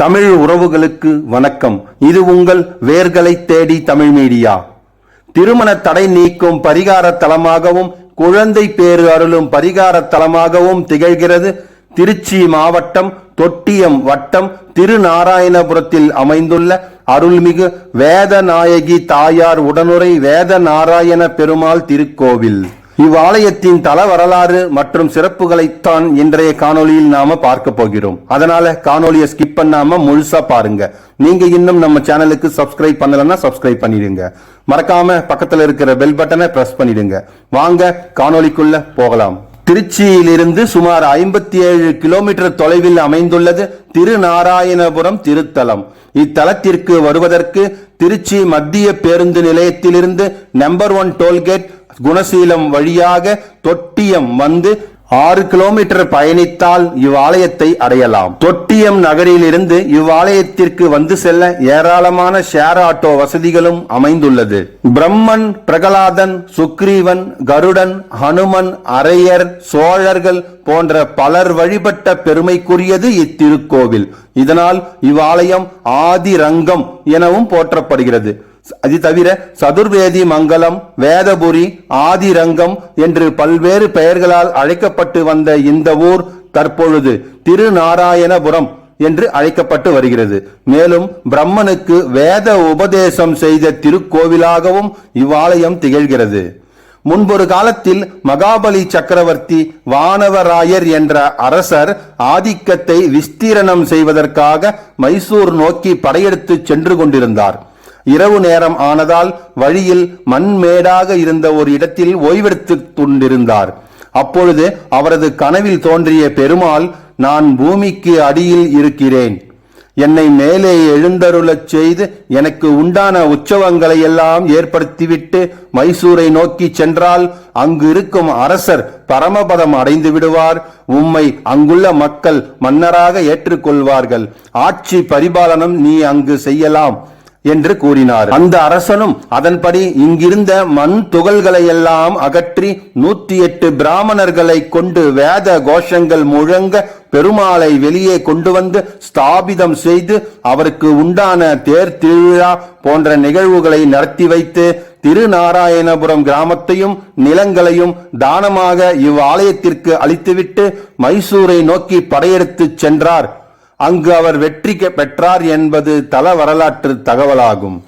தமிழ் உறவுகளுக்கு வணக்கம். இது உங்கள் வேர்களை தேடி தமிழ் மீடியா. திருமண தடை நீக்கும் பரிகார தலமாகவும் குழந்தை பேறு அருளும் பரிகார தலமாகவும் திகழ்கிறது. திருச்சி மாவட்டம் தொட்டியம் வட்டம் திருநாராயணபுரத்தில் அமைந்துள்ள அருள்மிகு வேதநாயகி தாயார் உடனுரை வேத நாராயண பெருமாள் திருக்கோவில். இவ்வாலயத்தின் தல வரலாறு மற்றும் சிறப்புகளைத்தான் இன்றைய காணொளியில் நாம பார்க்க போகிறோம். அதனால காணொலியை ஸ்கிப் பண்ணாம முழுசா பாருங்க. நீங்க இன்னும் நம்ம சேனலுக்கு சப்ஸ்கிரைப் பண்ணலன்னா சப்ஸ்கிரைப் பண்ணிடுங்க. மறக்காம பக்கத்துல இருக்கிற பெல் பட்டனை பிரஸ் பண்ணிடுங்க. வாங்க காணொளிக்குள்ள போகலாம். திருச்சியிலிருந்து சுமார் ஐம்பத்தி ஏழு கிலோமீட்டர் தொலைவில் அமைந்துள்ளது திருநாராயணபுரம் திருத்தலம். இத்தலத்திற்கு வருவதற்கு திருச்சி மத்திய பேருந்து நிலையத்திலிருந்து நம்பர் ஒன் டோல்கேட் குணசீலம் வழியாக தொட்டியம் வந்து ஆறு கிலோமீட்டர் பயணித்தால் இவ்வாலயத்தை அடையலாம். தொட்டியம் நகரிலிருந்து இவ்வாலயத்திற்கு வந்து செல்ல ஏராளமான ஷேர் ஆட்டோ வசதிகளும் அமைந்துள்ளது. பிரம்மன் பிரகலாதன் சுக்ரீவன் கருடன் ஹனுமன் அரையர் சோழர்கள் போன்ற பலர் வழிபட்ட பெருமைக்குரியது இத்திருக்கோவில். இதனால் இவ்வாலயம் ஆதிரங்கம் எனவும் போற்றப்படுகிறது. அது தவிர சதுர்வேதி மங்கலம் வேதபுரி ஆதிரங்கம் என்று பல்வேறு பெயர்களால் அழைக்கப்பட்டு வந்த இந்த ஊர் தற்பொழுது திருநாராயணபுரம் என்று அழைக்கப்பட்டு வருகிறது. மேலும் பிரம்மனுக்கு வேத உபதேசம் செய்த திருக்கோவிலாகவும் இவ்வாலயம் திகழ்கிறது. முன்பொரு காலத்தில் மகாபலி சக்கரவர்த்தி வானவராயர் என்ற அரசர் ஆதிக்கத்தை விஸ்தீரணம் செய்வதற்காக மைசூர் நோக்கி படையெடுத்து சென்று கொண்டிருந்தார். இரவு நேரம் ஆனதால் வழியில் மண்மேடாக இருந்த ஒரு இடத்தில் ஓய்வெடுத்து கொண்டிருந்தார். அப்பொழுது அவரது கனவில் தோன்றிய பெருமாள் நான் பூமிக்கு அடியில் இருக்கிறேன். என்னை மேலே எழுந்தருளச் செய்து எனக்கு உண்டான உற்சவங்களை எல்லாம் ஏற்படுத்திவிட்டு மைசூரை நோக்கி சென்றால் அங்கு இருக்கும் அரசர் பரமபதம் அடைந்து விடுவார். உம்மை அங்குள்ள மக்கள் மன்னராக ஏற்றுக்கொள்வார்கள். ஆட்சி பரிபாலனம் நீ அங்கு செய்யலாம். என்று கூறினார். அந்த அரசனும் அதன்படி இங்கிருந்த மண் துகள்களை எல்லாம் அகற்றி நூத்தி எட்டு பிராமணர்களை கொண்டு வேத கோஷங்கள் முழங்க பெருமாளை வெளியே கொண்டு வந்து ஸ்தாபிதம் செய்து அவருக்கு உண்டான தேர் திருவிழா போன்ற நிகழ்வுகளை நடத்தி வைத்து திருநாராயணபுரம் கிராமத்தையும் நிலங்களையும் தானமாக இவ்வாலயத்திற்கு அளித்துவிட்டு மைசூரை நோக்கி படையெடுத்து சென்றார். அங்கு அவர் வெற்றி பெற்றார் என்பது தல வரலாற்று தகவலாகும்.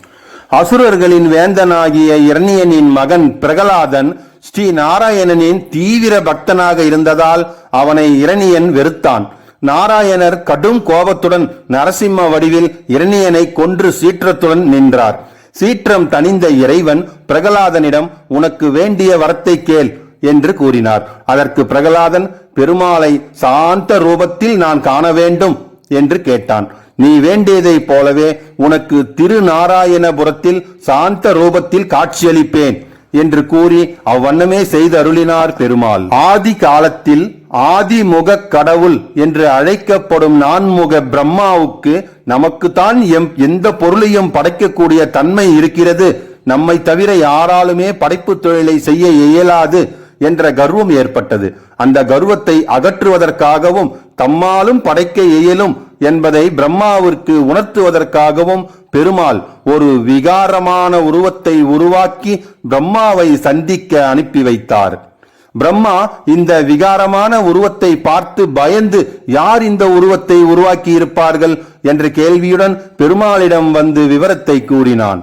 அசுரர்களின் வேந்தனாகிய இரணியனின் மகன் பிரகலாதன் ஸ்ரீ நாராயணனின் தீவிர பக்தனாக இருந்ததால் அவனை இரணியன் வெறுத்தான். நாராயணர் கடும் கோபத்துடன் நரசிம்ம வடிவில் இரணியனை கொன்று சீற்றத்துடன் நின்றார். சீற்றம் தணிந்த இறைவன் பிரகலாதனிடம் உனக்கு வேண்டிய வரத்தை கேள் என்று கூறினார். அதற்கு பிரகலாதன் பெருமாளை சாந்த ரூபத்தில் நான் காண வேண்டும் என்று கேட்டான். நீ வேண்டியதைப் போலவே உனக்கு திருநாராயணபுரத்தில் சாந்த ரூபத்தில் காட்சியளிப்பேன் என்று கூறி அவ்வண்ணமே செய்து அருளினார் பெருமாள். ஆதி காலத்தில் ஆதிமுக கடவுள் என்று அழைக்கப்படும் நான்முக பிரம்மாவுக்கு நமக்குத்தான் எம் எந்த பொருளையும் படைக்கக்கூடிய தன்மை இருக்கிறது. நம்மை தவிர யாராலுமே படைப்பு தொழிலை செய்ய இயலாது. என்ற கர்வம் ஏற்பட்டது. அந்த கர்வத்தை அகற்றுவதற்காகவும் தம்மாலும் படைக்க இயலும் என்பதை பிரம்மாவிற்கு உணர்த்துவதற்காகவும் பெருமாள் ஒரு விகாரமான உருவத்தை உருவாக்கி பிரம்மாவை சந்திக்க அனுப்பி வைத்தார். பிரம்மா இந்த விகாரமான உருவத்தை பார்த்து பயந்து யார் இந்த உருவத்தை உருவாக்கி இருப்பார்கள் என்ற கேள்வியுடன் பெருமாளிடம் வந்து விவரத்தை கூறினான்.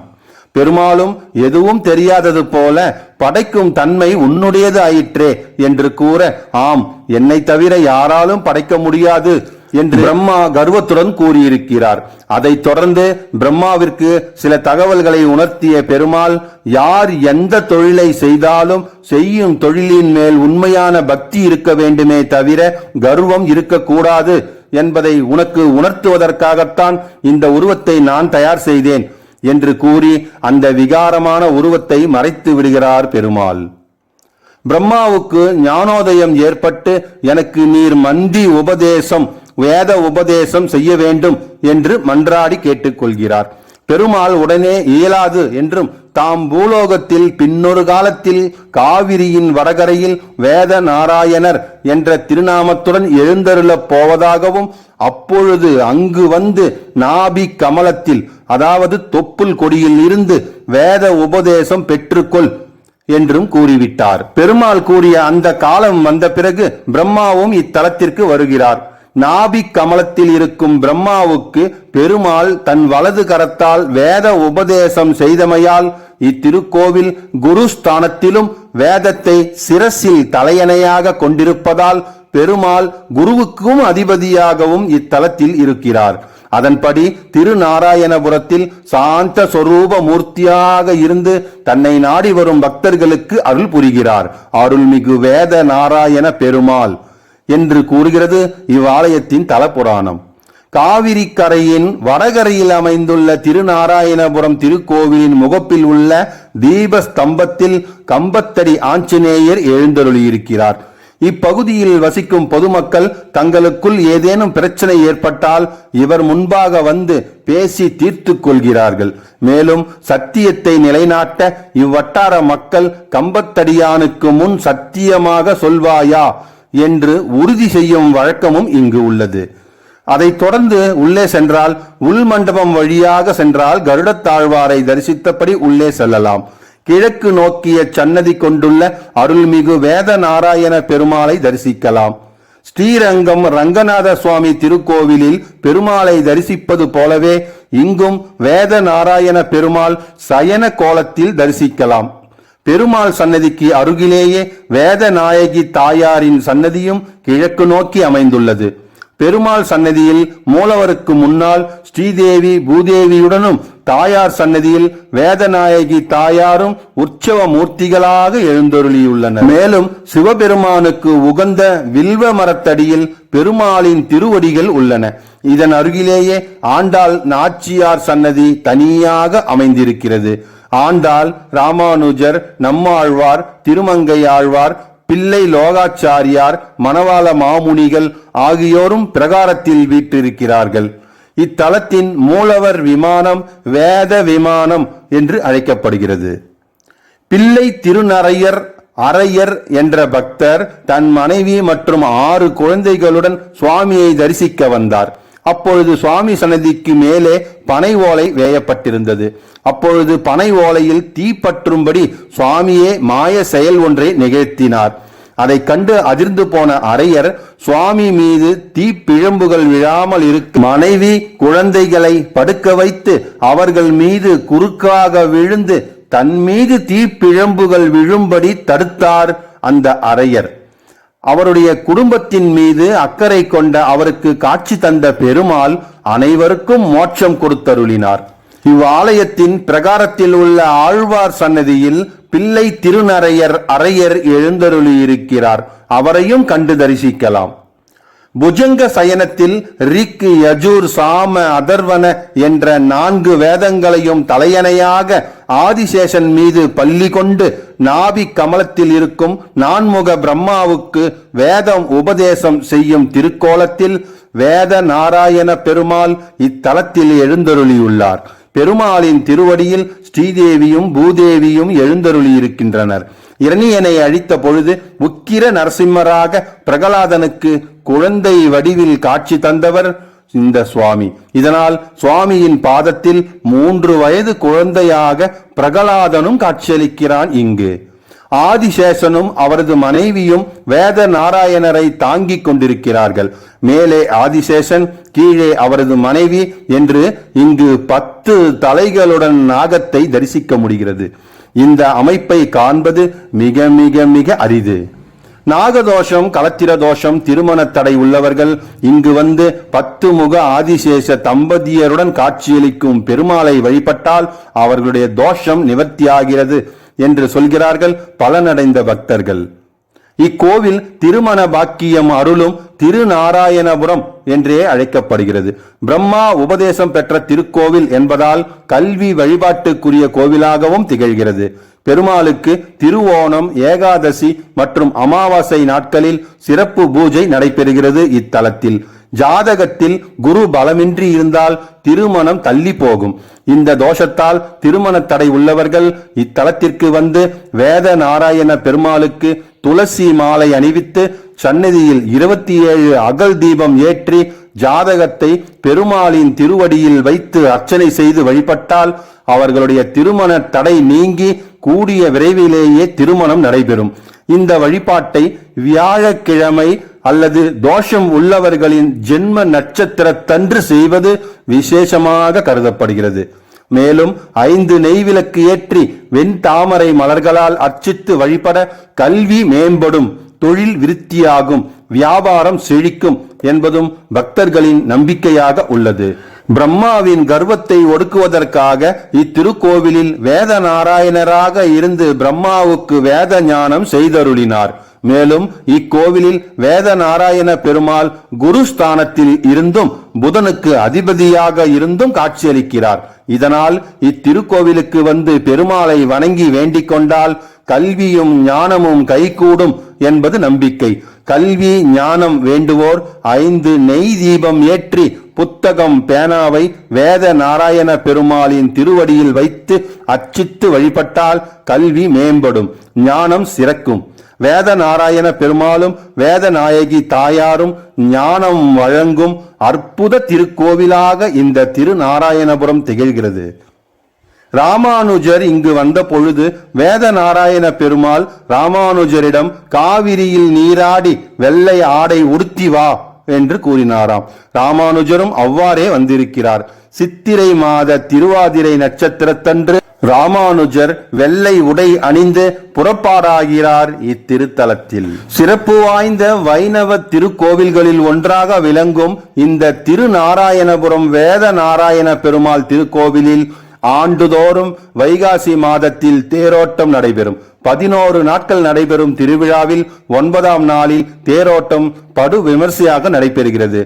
பெருமாளும் எதுவும் தெரியாதது போல படைக்கும் தன்மை உன்னுடையது ஆயிற்றே என்று கூற ஆம் என்னை தவிர யாராலும் படைக்க முடியாது என்று பிரம்மா கர்வத்துடன் கூறியிருக்கிறார். அதைத் தொடர்ந்து பிரம்மாவிற்கு சில தகவல்களை உணர்த்திய பெருமாள் யார் எந்த தொழிலை செய்தாலும் செய்யும் தொழிலின் மேல் உண்மையான பக்தி இருக்க வேண்டுமே தவிர கர்வம் இருக்கக்கூடாது என்பதை உனக்கு உணர்த்துவதற்காகத்தான் இந்த உருவத்தை நான் தயார் செய்தேன். என்று கூறி அந்த விகாரமான உருவத்தை மறைத்து விடுகிறார் பெருமாள். பிரம்மாவுக்கு ஞானோதயம் ஏற்பட்டு எனக்கு நீர் மந்தி உபதேசம் வேத உபதேசம் செய்ய வேண்டும் என்று மன்றாடி கேட்டுக்கொள்கிறார். பெருமாள் உடனே இயலாது என்றும் தாம் பூலோகத்தில் பின்னொரு காலத்தில் காவிரியின் வடகரையில் வேத நாராயணர் என்ற திருநாமத்துடன் எழுந்தருளப் போவதாகவும் அப்பொழுது அங்கு வந்து நாபி கமலத்தில் அதாவது தொப்புள் கொடியில் இருந்து வேத உபதேசம் பெற்றுக்கொள் என்றும் கூறிவிட்டார். பெருமாள் கூறிய அந்த காலம் வந்த பிறகு பிரம்மாவும் இத்தலத்திற்கு வருகிறார். நாபி கமலத்தில் இருக்கும் பிரம்மாவுக்கு பெருமாள் தன் வலது கரத்தால் வேத உபதேசம் செய்தமையால் இத்திருக்கோவில் குருஸ்தானத்திலும் வேதத்தை சிரசில் தலையணையாக கொண்டிருப்பதால் பெருமாள் குருவுக்கும் அதிபதியாகவும் இத்தலத்தில் இருக்கிறார். அதன்படி திருநாராயணபுரத்தில் சாந்த சொரூப மூர்த்தியாக இருந்து தன்னை நாடி வரும் பக்தர்களுக்கு அருள் புரிகிறார். அருள்மிகு வேத நாராயண பெருமாள். என்று கூறுகிறது இவ்வாலயத்தின் தலப்புராணம் காவிரி கரையின் வடகரையில் அமைந்துள்ள திருநாராயணபுரம் திருக்கோவிலின் முகப்பில் உள்ள தீப ஸ்தம்பத்தில் கம்பத்தடி ஆஞ்சநேயர் எழுந்தருளியிருக்கிறார். இப்பகுதியில் வசிக்கும் பொதுமக்கள் தங்களுக்குள் ஏதேனும் பிரச்சனை ஏற்பட்டால் இவர் முன்பாக வந்து பேசி தீர்த்து கொள்கிறார்கள். மேலும் சத்தியத்தை நிலைநாட்ட இவ்வட்டார மக்கள் கம்பத்தடியானுக்கு முன் சத்தியமாக சொல்வாயா? என்று உறுதி செய்யும் வழக்கமும் இங்கு உள்ளது. அதைத் தொடர்ந்து உள்ளே சென்றால் உள்மண்டபம் வழியாக சென்றால் கருடத்தாழ்வாரை தரிசித்தபடி உள்ளே செல்லலாம். கிழக்கு நோக்கிய சன்னதி கொண்டுள்ள அருள்மிகு வேத நாராயண பெருமாளை தரிசிக்கலாம். ஸ்ரீரங்கம் ரங்கநாத சுவாமி திருக்கோவிலில் பெருமாளை தரிசிப்பது போலவே இங்கும் வேத நாராயண பெருமாள் சயன கோலத்தில் தரிசிக்கலாம். பெருமாள் சன்னதிக்கு அருகிலேயே வேத நாயகி தாயாரின் சன்னதியும் கிழக்கு நோக்கி அமைந்துள்ளது. பெருமாள் சன்னதியில் மூலவருக்கு முன்னால் ஸ்ரீதேவி பூதேவியுடனும் தாயார் சன்னதியில் வேதநாயகி தாயாரும் உற்சவ மூர்த்திகளாக எழுந்தொருளியுள்ளனர். மேலும் சிவபெருமானுக்கு உகந்த வில்வ மரத்தடியில் பெருமாளின் திருவடிகள் உள்ளன. இதன் அருகிலேயே ஆண்டாள் நாச்சியார் சன்னதி தனியாக அமைந்திருக்கிறது. ஆண்டாள் ராமானுஜர் நம்மாழ்வார் திருமங்கை ஆழ்வார் பிள்ளை லோகாச்சாரியார் மணவாள மாமுனிகள் ஆகியோரும் பிரகாரத்தில் வீற்றிருக்கிறார்கள். இத்தலத்தின் மூலவர் விமானம் வேத விமானம் என்று அழைக்கப்படுகிறது. பிள்ளை திருநரையர் அரையர் என்ற பக்தர் தன் மனைவி மற்றும் ஆறு குழந்தைகளுடன் சுவாமியை தரிசிக்க வந்தார். அப்பொழுது சுவாமி சன்னதிக்கு மேலே பனை ஓலை வேயப்பட்டிருந்தது. அப்பொழுது பனை ஓலையில் தீ பற்றும்படி சுவாமியே மாய செயல் ஒன்றை நிகழ்த்தினார். அதை கண்டு அதிர்ந்து போன அரையர் சுவாமி மீது தீப்பிழம்புகள் விழாமல் இருக்க மனைவி குழந்தைகளை படுக்க வைத்து அவர்கள் மீது குறுக்காக விழுந்து தன் மீது தீப்பிழம்புகள் விழும்படி தடுத்தார் அந்த அரையர். அவருடைய குடும்பத்தின் மீது அக்கறை கொண்ட அவருக்கு காட்சி தந்த பெருமாள் அனைவருக்கும் மோட்சம் கொடுத்தருளினார். இவ்வாலயத்தின் பிரகாரத்தில் உள்ள ஆழ்வார் சன்னதியில் பிள்ளை திருநரையர் அரையர் எழுந்தருளியிருக்கிறார். அவரையும் கண்டு தரிசிக்கலாம். புஜங்க சயனத்தில் ரிக் யஜூர் சாம அதர்வன என்ற நான்கு வேதங்களையும் தலையணையாக ஆதிசேஷன் மீது பள்ளி கொண்டு நாபி கமலத்தில் இருக்கும் நான்முக பிரம்மாவுக்கு வேதம் உபதேசம் செய்யும் திருக்கோலத்தில் வேத நாராயண பெருமாள் இத்தலத்தில் எழுந்தருளியுள்ளார். பெருமாளின் திருவடியில் ஸ்ரீதேவியும் பூதேவியும் எழுந்தருளியிருக்கின்றனர். இரணியனை அழித்த பொழுது உக்கிர நரசிம்மராக பிரகலாதனுக்கு குழந்தை வடிவில் காட்சி தந்தவர் இந்த சுவாமி. இதனால் சுவாமியின் பாதத்தில் மூன்று வயது குழந்தையாக பிரகலாதனும் காட்சியளிக்கிறான் இங்கு. ஆதிசேஷனும் அவரது மனைவியும் வேத நாராயணரை தாங்கிக் கொண்டிருக்கிறார்கள். மேலே ஆதிசேஷன் கீழே அவரது மனைவி என்று இங்கு பத்து தலைகளுடன் நாகத்தை தரிசிக்க முடிகிறது. இந்த அமைப்பை காண்பது மிக மிக மிக அரிது. நாகதோஷம் கலத்திர தோஷம் திருமண தடை உள்ளவர்கள் இங்கு வந்து பத்து முக ஆதிசேஷ தம்பதியருடன் காட்சியளிக்கும் பெருமாளை வழிபட்டால் அவர்களுடைய தோஷம் நிவர்த்தியாகிறது என்று சொல்கிறார்கள் பலனடைந்த பக்தர்கள். இக்கோவில் திருமண பாக்கியம் அருளும் திருநாராயணபுரம் என்றே அழைக்கப்படுகிறது. பிரம்மா உபதேசம் பெற்ற திருக்கோவில் என்பதால் கல்வி வழிபாட்டுக்குரிய கோவிலாகவும் திகழ்கிறது. பெருமாளுக்கு திருவோணம் ஏகாதசி மற்றும் அமாவாசை நாட்களில் சிறப்பு பூஜை நடைபெறுகிறது இத்தலத்தில். ஜாதகத்தில் குரு பலமின்றி இருந்தால் திருமணம் தள்ளி போகும். இந்த தோஷத்தால் திருமண தடை உள்ளவர்கள் இத்தலத்திற்கு வந்து வேத நாராயண பெருமாளுக்கு துளசி மாலை அணிவித்து சந்நிதியில் இருபத்தி ஏழு அகல் தீபம் ஏற்றி ஜாதகத்தை பெருமாளின் திருவடியில் வைத்து அர்ச்சனை செய்து வழிபட்டால் அவர்களுடைய திருமண தடை நீங்கி கூடிய விரைவிலேயே திருமணம் நடைபெறும். இந்த வழிபாட்டை வியாழக்கிழமை அல்லது தோஷம் உள்ளவர்களின் ஜென்ம நட்சத்திரத்தன்று செய்வது விசேஷமாக கருதப்படுகிறது. மேலும் ஐந்து நெய்விளக்கு ஏற்றி வெண் தாமரை மலர்களால் அர்ச்சித்து வழிபட கல்வி மேம்படும் தொழில் விருத்தியாகும் வியாபாரம் செழிக்கும் என்பதும் பக்தர்களின் நம்பிக்கையாக உள்ளது. பிரம்மாவின் கர்வத்தை ஒடுக்குவதற்காக இத்திருக்கோவிலில் வேத நாராயணராக இருந்து பிரம்மாவுக்கு வேத ஞானம் செய்தருளினார். மேலும் இக்கோவிலில் வேத நாராயண பெருமாள் குரு ஸ்தானத்தில் இருந்தும் புதனுக்கு அதிபதியாக இருந்தும் காட்சியளிக்கிறார். இதனால் இத்திருக்கோவிலுக்கு வந்து பெருமாளை வணங்கி வேண்டிக் கொண்டால் கல்வியும் ஞானமும் கைகூடும் என்பது நம்பிக்கை. கல்வி ஞானம் வேண்டுவோர் ஐந்து நெய் தீபம் ஏற்றி புத்தகம் பேனாவை வேத நாராயண பெருமாளின் திருவடியில் வைத்து அச்சித்து வழிபட்டால் கல்வி மேம்படும் ஞானம் சிறக்கும். வேத நாராயண பெருமாளும் வேத நாயகி தாயாரும் ஞானம் வழங்கும் அற்புத திருக்கோவிலாக இந்த திருநாராயணபுரம் திகழ்கிறது. ராமானுஜர் இங்கு வந்த பொழுது வேத நாராயண பெருமாள் ராமானுஜரிடம் காவிரியில் நீராடி வெள்ளை ஆடை உடுத்தி வா என்று கூறினாராம். ராமானுஜரும் அவ்வாறே வந்திருக்கிறார். சித்திரை மாத திருவாதிரை நட்சத்திரத்தன்று ராமானுஜர் வெள்ளை உடை அணிந்து புறப்பாடாகிறார் இத்திருத்தலத்தில். சிறப்பு வாய்ந்த வைணவ திருக்கோவில்களில் ஒன்றாக விளங்கும் இந்த திருநாராயணபுரம் வேத நாராயண பெருமாள் திருக்கோவிலில் ஆண்டுதோறும் வைகாசி மாதத்தில் தேரோட்டம் நடைபெறும். பதினோரு நாட்கள் நடைபெறும் திருவிழாவில் ஒன்பதாம் நாளில் தேரோட்டம் படு விமர்சையாக நடைபெறுகிறது.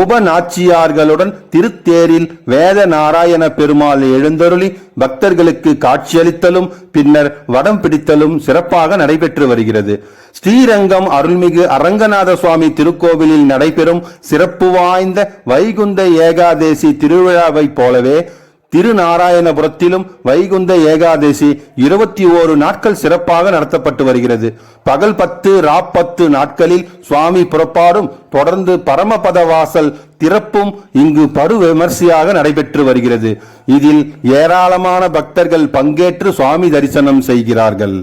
உபநாச்சியார்களுடன் திருத்தேரில் வேத நாராயண பெருமாள் எழுந்தருளி பக்தர்களுக்கு காட்சியளித்தலும் பின்னர் வடம் பிடித்தலும் சிறப்பாக நடைபெற்று வருகிறது. ஸ்ரீரங்கம் அருள்மிகு அரங்கநாத சுவாமி திருக்கோவிலில் நடைபெறும் சிறப்பு வாய்ந்த வைகுந்த ஏகாதேசி திருவிழாவைப் போலவே திருநாராயணபுரத்திலும் வைகுந்த ஏகாதசி இருபத்தி ஓரு நாட்கள் சிறப்பாக நடத்தப்பட்டு வருகிறது. பகல் பத்து ராப்பத்து நாட்களில் சுவாமி புறப்பாடும் தொடர்ந்து பரமபத வாசல் திறப்பும் இங்கு பரு விமர்சையாக நடைபெற்று வருகிறது. இதில் ஏராளமான பக்தர்கள் பங்கேற்று சுவாமி தரிசனம் செய்கிறார்கள்.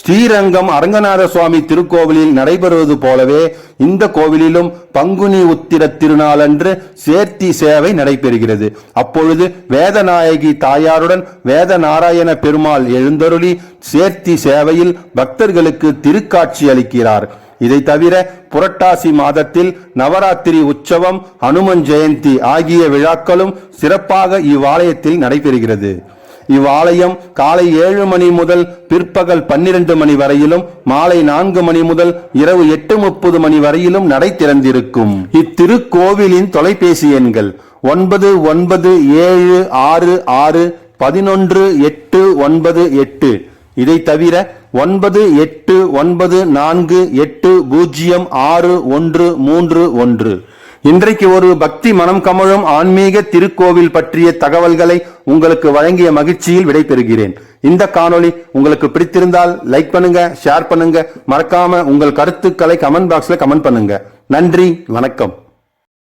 ஸ்ரீரங்கம் அரங்கநாத சுவாமி திருக்கோவிலில் நடைபெறுவது போலவே இந்த கோவிலிலும் பங்குனி உத்திர திருநாளன்று சேர்த்தி சேவை நடைபெறுகிறது. அப்பொழுது வேதநாயகி தாயாருடன் வேத நாராயண பெருமாள் எழுந்தருளி சேர்த்தி சேவையில் பக்தர்களுக்கு திருக்காட்சி அளிக்கிறார். இதை தவிர புரட்டாசி மாதத்தில் நவராத்திரி உற்சவம் அனுமன் ஜெயந்தி ஆகிய விழாக்களும் சிறப்பாக இவ்வாலயத்தில் நடைபெறுகிறது. இவ்வாலயம் காலை ஏழு மணி முதல் பிற்பகல் பன்னிரண்டு மணி வரையிலும் மாலை நான்கு மணி முதல் இரவு எட்டு முப்பது மணி வரையிலும் நடை திறந்திருக்கும். இத்திருக்கோவிலின் தொலைபேசி எண்கள் ஒன்பது ஒன்பது ஏழு ஆறு ஆறு பதினொன்று எட்டு ஒன்பது எட்டு. இதை தவிர ஒன்பது எட்டு ஒன்பது நான்கு எட்டு பூஜ்ஜியம் ஆறு ஒன்று மூன்று ஒன்று. இன்றைக்கு ஒரு பக்தி மனம் கமழும் ஆன்மீக திருக்கோவில் பற்றிய தகவல்களை உங்களுக்கு வழங்கிய மகிழ்ச்சியில் விடைபெறுகிறேன். இந்த காணொளி உங்களுக்கு பிடித்திருந்தால் லைக் பண்ணுங்க ஷேர் பண்ணுங்க. மறக்காம உங்கள் கருத்துக்களை கமெண்ட் பாக்ஸ்ல கமெண்ட் பண்ணுங்க. நன்றி வணக்கம்.